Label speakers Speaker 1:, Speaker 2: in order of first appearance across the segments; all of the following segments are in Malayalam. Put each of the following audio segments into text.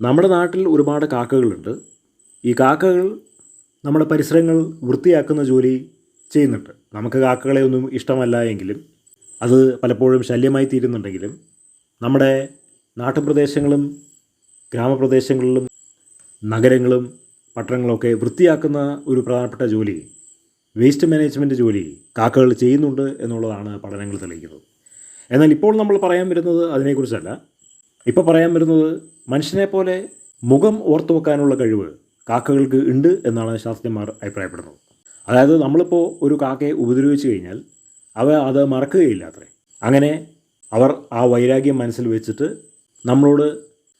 Speaker 1: നമ്മുടെ നാട്ടിൽ ഒരുപാട് കാക്കകളുണ്ട്. ഈ കാക്കകൾ നമ്മുടെ പരിസരങ്ങൾ വൃത്തിയാക്കുന്ന ജോലി ചെയ്യുന്നുണ്ട്. നമുക്ക് കാക്കകളെ ഒന്നും ഇഷ്ടമല്ല എങ്കിലും അത് പലപ്പോഴും ശല്യമായി തീരുന്നുണ്ടെങ്കിലും നമ്മുടെ നാട്ടുപ്രദേശങ്ങളും ഗ്രാമപ്രദേശങ്ങളിലും നഗരങ്ങളും പട്ടണങ്ങളൊക്കെ വൃത്തിയാക്കുന്ന ഒരു പ്രധാനപ്പെട്ട ജോലി വേസ്റ്റ് മാനേജ്മെന്റ് ജോലി കാക്കകൾ ചെയ്യുന്നുണ്ട് എന്നുള്ളതാണ് പഠനങ്ങൾ തെളിയിക്കുന്നത്. എന്നാൽ ഇപ്പോൾ നമ്മൾ പറയാൻ വരുന്നത് അതിനെക്കുറിച്ചല്ല. ഇപ്പോൾ പറയാൻ വരുന്നത് മനുഷ്യനെ പോലെ മുഖം ഓർത്തു വെക്കാനുള്ള കഴിവ് കാക്കകൾക്ക് ഉണ്ട് എന്നാണ് ശാസ്ത്രജ്ഞന്മാർ അഭിപ്രായപ്പെടുന്നത്. അതായത് നമ്മളിപ്പോൾ ഒരു കാക്കയെ ഉപദ്രവിച്ചു കഴിഞ്ഞാൽ അവ അത് മറക്കുകയില്ല അത്രേ. അങ്ങനെ അവർ ആ വൈരാഗ്യം മനസ്സിൽ വെച്ചിട്ട് നമ്മളോട്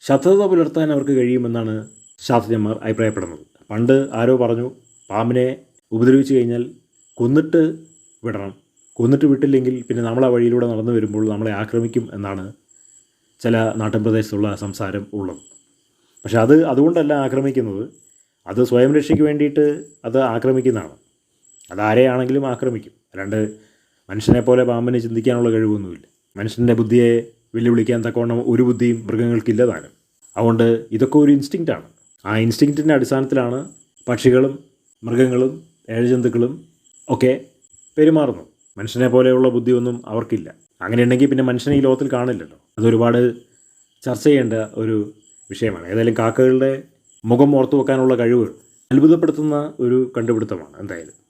Speaker 1: ശത്രുത പുലർത്താൻ അവർക്ക് കഴിയുമെന്നാണ് ശാസ്ത്രജ്ഞന്മാർ അഭിപ്രായപ്പെടുന്നത്. പണ്ട് ആരോ പറഞ്ഞു പാമ്പിനെ ഉപദ്രവിച്ചു കഴിഞ്ഞാൽ കൊന്നിട്ട് വിടണം. കൊന്നിട്ട് വിട്ടില്ലെങ്കിൽ പിന്നെ നമ്മൾ ആ വഴിയിലൂടെ നടന്നു വരുമ്പോൾ നമ്മളെ ആക്രമിക്കും എന്നാണ് ചില നാട്ടിൻപ്രദേശത്തുള്ള സംസാരം ഉള്ളത്. പക്ഷെ അത് അതുകൊണ്ടല്ല ആക്രമിക്കുന്നത്. അത് സ്വയം രക്ഷയ്ക്ക് വേണ്ടിയിട്ട് അത് ആക്രമിക്കുന്നതാണ്. അതാരെയാണെങ്കിലും ആക്രമിക്കും. അല്ലാണ്ട് മനുഷ്യനെ പോലെ പാമ്പിന് ചിന്തിക്കാനുള്ള കഴിവൊന്നുമില്ല. മനുഷ്യന്റെ ബുദ്ധിയെ വെല്ലുവിളിക്കാൻ തക്കവണ്ണം ഒരു ബുദ്ധിയും മൃഗങ്ങൾക്കില്ല താനും. അതുകൊണ്ട് ഇതൊക്കെ ഒരു ഇൻസ്റ്റിങ്ക്റ്റാണ് ആ ഇൻസ്റ്റിങ്ക്റ്റിന്റെ അടിസ്ഥാനത്തിലാണ് പക്ഷികളും മൃഗങ്ങളും ഏഴജന്തുക്കളും ഒക്കെ പെരുമാറുന്നത്. മനുഷ്യനെ പോലെയുള്ള ബുദ്ധിയൊന്നും അവർക്കില്ല. അങ്ങനെയുണ്ടെങ്കിൽ പിന്നെ മനുഷ്യനെ ഈ ലോകത്തിൽ കാണില്ലല്ലോ. അതൊരുപാട് ചർച്ച ചെയ്യേണ്ട ഒരു വിഷയമാണ്. ഏതായാലും കാക്കകളുടെ മുഖം ഓർത്തു വെക്കാനുള്ള കഴിവ് അത്ഭുതപ്പെടുത്തുന്ന ഒരു കണ്ടുപിടുത്തമാണ് എന്തായാലും.